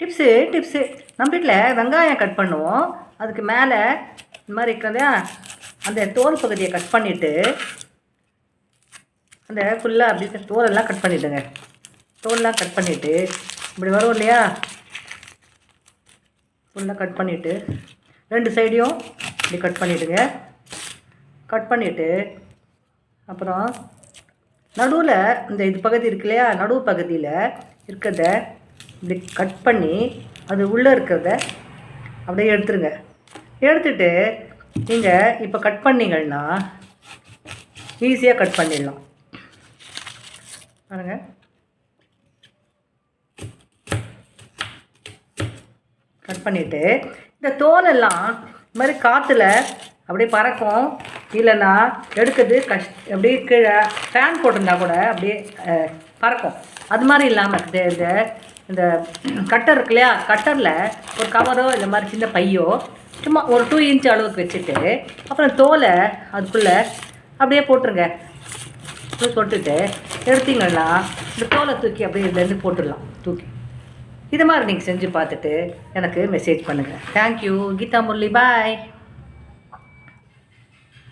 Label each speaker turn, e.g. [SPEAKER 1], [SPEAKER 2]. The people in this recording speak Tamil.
[SPEAKER 1] டிப்ஸு டிப்ஸு நம்ம வீட்டில் வெங்காயம் கட் பண்ணுவோம். அதுக்கு மேலே இந்த மாதிரி இருக்கிறதையா அந்த தோல் பகுதியை கட் பண்ணிவிட்டு அந்த ஃபுல்லாக அப்படி தோலெல்லாம் கட் பண்ணிவிடுங்க தோல்லாம் கட் பண்ணிவிட்டு இப்படி வரும் இல்லையா? ஃபுல்லாக கட் பண்ணிவிட்டு ரெண்டு சைடையும் இப்படி கட் பண்ணிவிடுங்க கட் பண்ணிவிட்டு அப்புறம் நடுவில் இந்த இது பகுதி இருக்கு இல்லையா நடுவு பகுதியில் இருக்கிறத இப்படி கட் பண்ணி அது உள்ளே இருக்கிறத அப்படியே எடுத்துருங்க. எடுத்துட்டு நீங்கள் இப்போ கட் பண்ணிங்கன்னா ஈஸியாக கட் பண்ணிடலாம். பாருங்க. கட் பண்ணிவிட்டு இந்த தோலெல்லாம் இந்த மாதிரி காற்றுல அப்படியே பறக்கும். இல்லைன்னா எடுக்கிறது கஷ் அப்படியே கீழே ஃபேன் போட்டிருந்தா கூட அப்படியே பறக்கும். அது மாதிரி இல்லாமல் இந்த இந்த இந்த கட்டர் இருக்கு இல்லையா? கட்டரில் ஒரு கவரோ இந்த மாதிரி சின்ன பையோ சும்மா ஒரு டூ இன்ச் அளவுக்கு வச்சுட்டு அப்புறம் தோலை அதுக்குள்ளே அப்படியே போட்டுருங்க. தொட்டுட்டு எடுத்தீங்கன்னா இந்த தோலை தூக்கி அப்படியே இதுலேருந்து போட்டுடலாம் தூக்கி. இது மாதிரி நீங்கள் செஞ்சு பார்த்துட்டு எனக்கு மெசேஜ் பண்ணுங்கள் தேங்க்யூ கீதா முரளி பாய்